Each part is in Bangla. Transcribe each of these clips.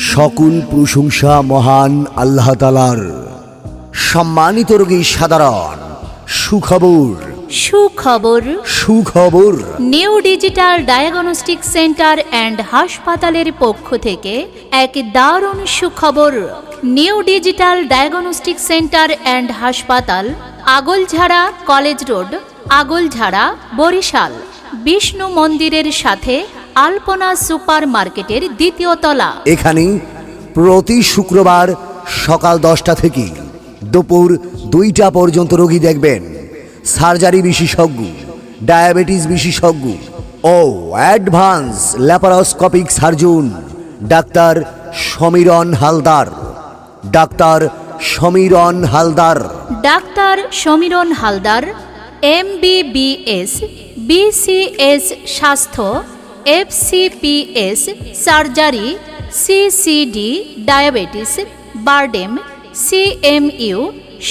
সকল প্রশংসা মহান আল্লাহ তালার সম্মানিত রোগী সাধারণ সুখবর। সুখবর। সুখবর। New digital diagnostic centre and হাসপাতালের পক্ষ থেকে এক দারুণ সুখবর। New digital diagnostic centre and হাসপাতাল আগলঝাড়া কলেজ রোড আগলঝাড়া বরিশাল বিষ্ণু মন্দিরের সাথে আলপনা সুপার মার্কেটের দ্বিতীয় তলা। এখানে প্রতি শুক্রবার সকাল দশটা থেকে দুপুর দুইটা পর্যন্ত রোগী দেখবেন। সার্জারি বিশেষজ্ঞ ডায়াবেটিস বিশেষজ্ঞ ও advance laparoscopic surgeon doctor Samiran Haldar. Doctor Samiran Haldar. Doctor Samiran Haldar M BCS স্বাস্থ্য FCPS surgery CCD diabetes BIRDEM CMU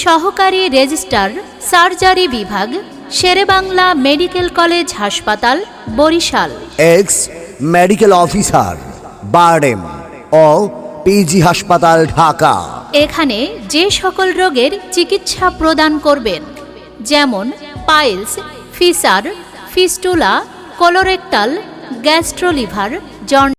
সহকারী রেজিস্ট্রার সার্জারি বিভাগ শেরেবাংলা মেডিকেল কলেজ হাসপাতাল Barisal. Ex medical officer BIRDEM ও পিজি হাসপাতাল ঢাকা এখানে যে সকল রোগের চিকিৎসা প্রদান করবেন যেমন piles fissure fistula colorectal gastroliver জন